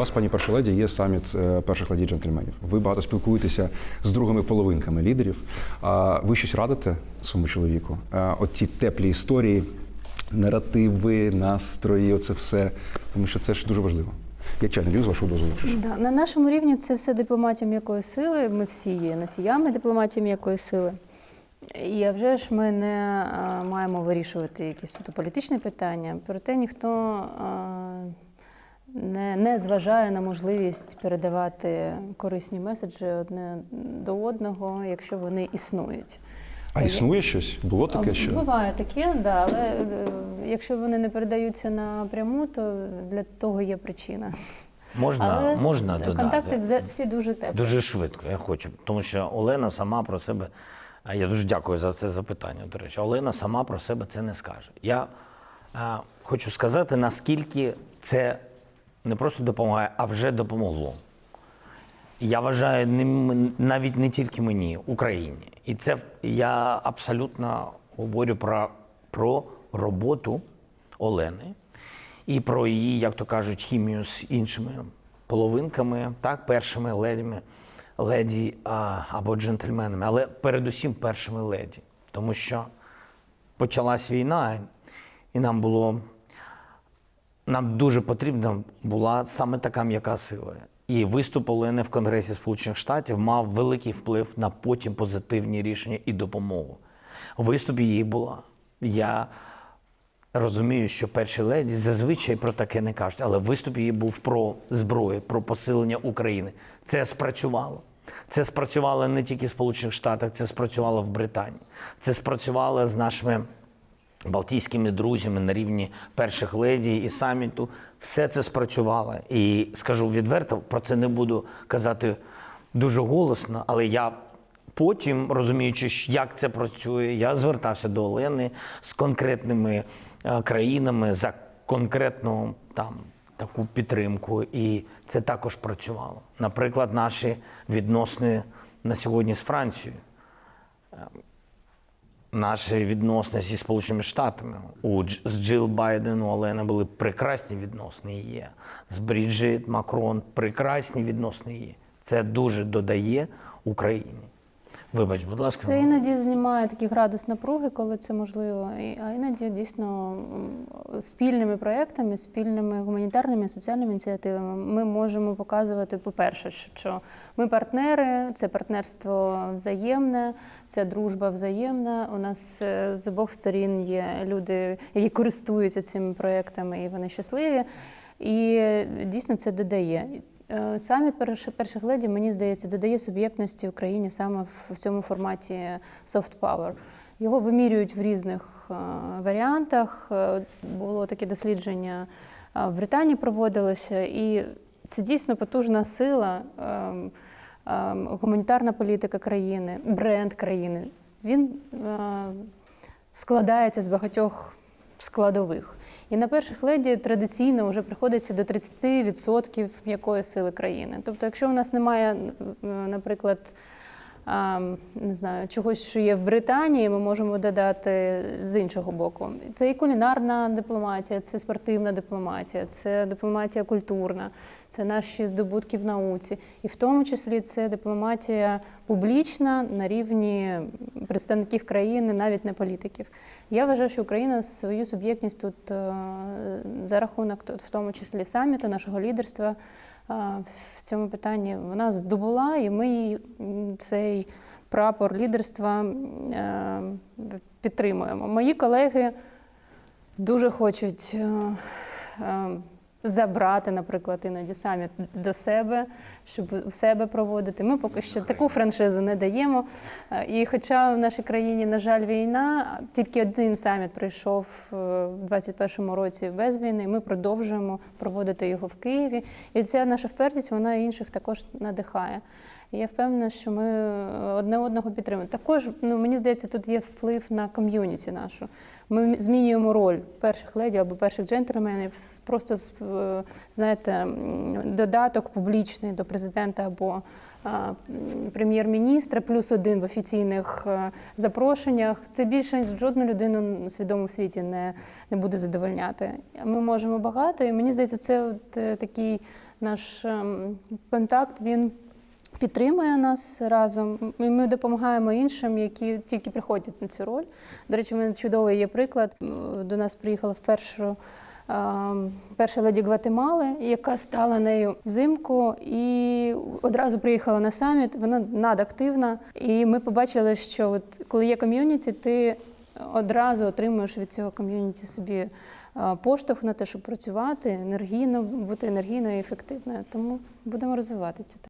вас, пані перша леді, є саміт е, перших леді джентльменів. Ви багато спілкуєтеся з другими половинками лідерів. Ви щось радите своєму чоловіку? Е, От ці теплі історії, наративи, настрої, оце все. Тому що це ж дуже важливо. Я чайно лью з вашого дозволу. Да. На нашому рівні це все дипломатія м'якої сили. Ми всі є носіями дипломатії м'якої сили. І а вже ж ми не а, маємо вирішувати якісь суто політичні питання, проте ніхто а, не, не зважає на можливість передавати корисні меседжі одне до одного, якщо вони існують. А існує щось? Було таке, що Буває таке, да, але е, якщо вони не передаються напряму, то для того є причина. Можна, Але можна додати. контакти всі дуже теплі. Дуже швидко, я хочу. Тому що Олена сама про себе. а Я дуже дякую за це запитання. До речі, Олена сама про себе це не скаже. Я а, хочу сказати, наскільки це не просто допомагає, а вже допомогло. Я вважаю, не навіть не тільки мені, Україні. І це я абсолютно говорю про, про роботу Олени і про її, як то кажуть, хімію з іншими половинками, так, першими ледями, леді а, або джентльменами, але передусім першими леді. Тому що почалась війна, і нам було нам дуже потрібна була саме така м'яка сила. І виступ Олени в Конгресі Сполучених Штатів мав великий вплив на потім позитивні рішення і допомогу. Виступ її була. Я розумію, що перші леді зазвичай про таке не кажуть, але виступ її був про зброю, про посилення України. Це спрацювало. Це спрацювало не тільки в Сполучених Штатах, це спрацювало в Британії. Це спрацювало з нашими балтійськими друзями на рівні перших леді і саміту. Все це спрацювало. І скажу відверто, про це не буду казати дуже голосно, але я потім, розуміючи, як це працює, я звертався до Олени з конкретними е, країнами за конкретну там. Таку підтримку, і це також працювало. Наприклад, наші відносини на сьогодні з Францією наші відносини зі Сполученими Штатами. У з Джил Байден, у Олени були прекрасні відносини є. З Бріджит Макрон прекрасні відносини є. Це дуже додає Україні. Вибач, будь ласка. Це іноді знімає такий градус напруги, коли це можливо. А іноді дійсно спільними проектами, спільними гуманітарними і соціальними ініціативами ми можемо показувати, по-перше, що ми партнери, це партнерство взаємне, це дружба взаємна. У нас е, з обох сторін є люди, які користуються цими проектами, і вони щасливі. І дійсно це додає. Е, Саміт перших леді, мені здається, додає суб'єктності Україні саме в цьому форматі soft power. Його вимірюють в різних е, варіантах. Е, Було таке дослідження в Британії проводилося, і це дійсно потужна сила, ем, ем, гуманітарна політика країни, бренд країни. Він складається з багатьох складових. І на перших леді традиційно вже приходиться до 30% м'якої сили країни. Тобто, якщо у нас немає, наприклад, не знаю, чогось, що є в Британії, ми можемо додати з іншого боку. Це і кулінарна дипломатія, це спортивна дипломатія, це дипломатія культурна, це наші здобутки в науці, і в тому числі це дипломатія публічна на рівні представників країни, навіть не політиків. Я вважаю, що Україна свою суб'єктність тут е, за рахунок в тому числі саміту, нашого лідерства е, в цьому питанні вона здобула, і ми їй прапор лідерства е, підтримуємо. Мої колеги дуже хочуть е, е, забрати, наприклад, іноді саміт до себе, щоб в себе проводити. Ми поки що таку франшизу не даємо. Е, І хоча в нашій країні, на жаль, війна, тільки один саміт пройшов е, в 2021 році без війни. Ми продовжуємо проводити його в Києві. І ця наша впертість вона інших також надихає. Я впевнена, що ми одне одного підтримуємо. Також ну мені здається, тут є вплив на ком'юніті нашу. Ми змінюємо роль перших леді або перших джентльменів. Просто з, е, знаєте, додаток публічний до президента або прем'єр-міністра, плюс один в офіційних е, запрошеннях. Це більше жодну людину свідомо в світі не, не буде задовольняти. Ми можемо багато, і мені здається, це от, е, такий наш ем, контакт він підтримує нас разом. І ми допомагаємо іншим, які тільки приходять на цю роль. До речі, в мене чудовий є приклад. До нас приїхала вперше перша леді Гватемали, яка стала нею взимку і одразу приїхала на саміт. Вона надактивна. І ми побачили, що от коли є ком'юніті, ти одразу отримуєш від цього ком'юніті собі поштовх на те, щоб працювати енергійно, бути енергійною і ефективною. Тому будемо розвивати цю тему.